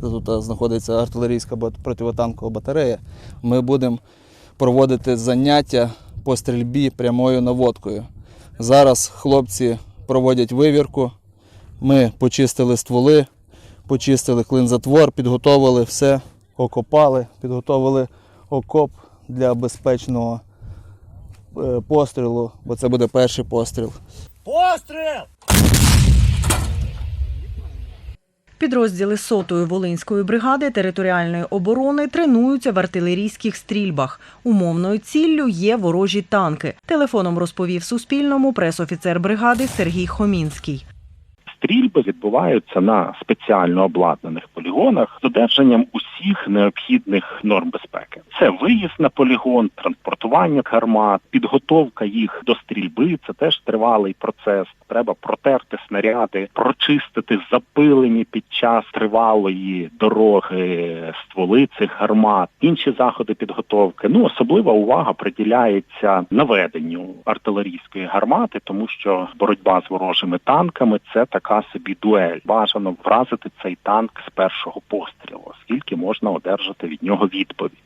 тут знаходиться артилерійська противотанкова батарея. Ми будемо проводити заняття по стрільбі прямою наводкою. Зараз хлопці проводять вивірку. Ми почистили стволи, почистили клинзатвор, підготовили все, окопали, підготовили окоп для безпечного е, пострілу, бо це буде перший постріл. Постріл! Підрозділи сотої Волинської бригади територіальної оборони тренуються в артилерійських стрільбах. Умовною ціллю є ворожі танки. Телефоном розповів Суспільному пресофіцер бригади Сергій Хомінський. Стрільби відбуваються на спеціально обладнаних полігонах з додержанням усіх необхідних норм безпеки. Це виїзд на полігон, транспортування гармат, підготовка їх до стрільби. Це теж тривалий процес. Треба протерти снаряди, прочистити запилені під час тривалої дороги стволи цих гармат, інші заходи підготовки. Ну особлива увага приділяється наведенню артилерійської гармати, тому що боротьба з ворожими танками це така собі дуель. Бажано вразити цей танк з першого пострілу, оскільки можна одержати від нього відповідь.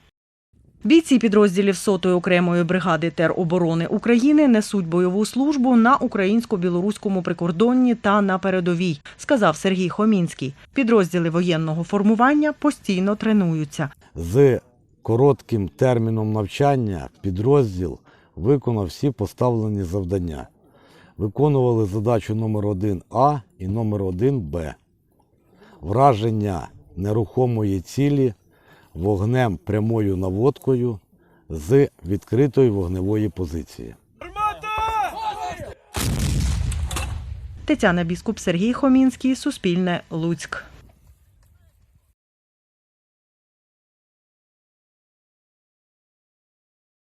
Бійці підрозділів сотої окремої бригади тероборони України несуть бойову службу на українсько-білоруському прикордонні та на передовій, сказав Сергій Хомінський. Підрозділи воєнного формування постійно тренуються. З коротким терміном навчання підрозділ виконав всі поставлені завдання. Виконували задачу номер 1А і номер 1Б. Враження нерухомої цілі вогнем прямою наводкою з відкритої вогневої позиції. Тетяна Біскуп, Сергій Хомінський, Суспільне, Луцьк.